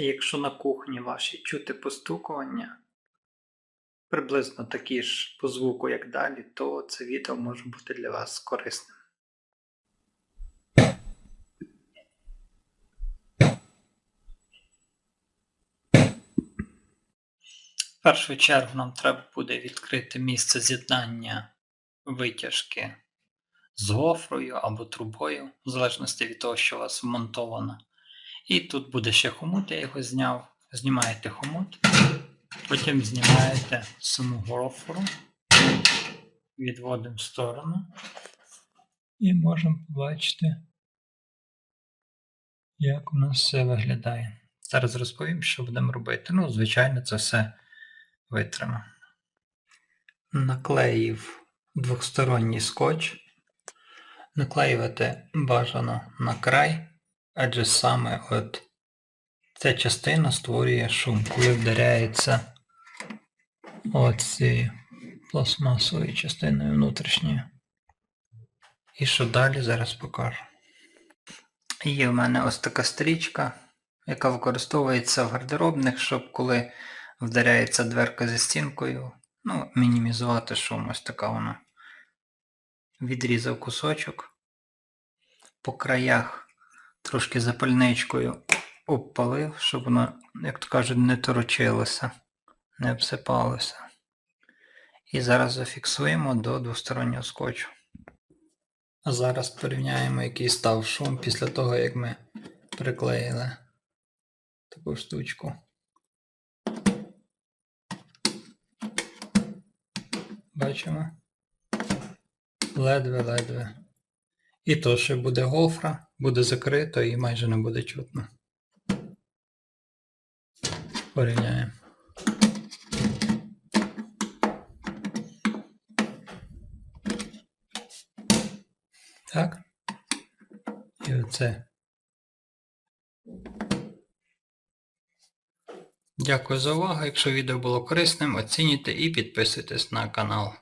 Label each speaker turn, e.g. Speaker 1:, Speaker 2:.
Speaker 1: І якщо на кухні вашій чути постукування, приблизно такі ж по звуку, як далі, то це відео може бути для вас корисним. В першу чергу нам треба буде відкрити місце з'єднання витяжки з гофрою або трубою, в залежності від того, що у вас вмонтовано. І тут буде ще хомут, я його зняв. Знімаєте хомут, потім знімаєте саму гофру, відводимо в сторону. І можемо побачити, як у нас все виглядає. Зараз розповім, що будемо робити. Ну, звичайно, це все витримо. Наклеїв двохсторонній скотч. Наклеювати бажано на край, адже саме от ця частина створює шум, коли вдаряється оцією пластмасовою частиною внутрішньою. І що далі, зараз покажу. Є в мене ось така стрічка, яка використовується в гардеробних, щоб коли вдаряється дверка зі стінкою, ну, мінімізувати шум, ось така вона. Відрізав кусочок. По краях трошки запальничкою обпалив, щоб воно, як то кажуть, не торочилося, не обсипалося. І зараз зафіксуємо до двостороннього скотчу. А зараз порівняємо, який став шум після того, як ми приклеїли таку штучку. Бачимо? Ледве-ледве. І то ще буде гофра, буде закрито і майже не буде чутно. Порівняємо. Так. І оце. Дякую за увагу. Якщо відео було корисним, оцінюйте і підписуйтесь на канал.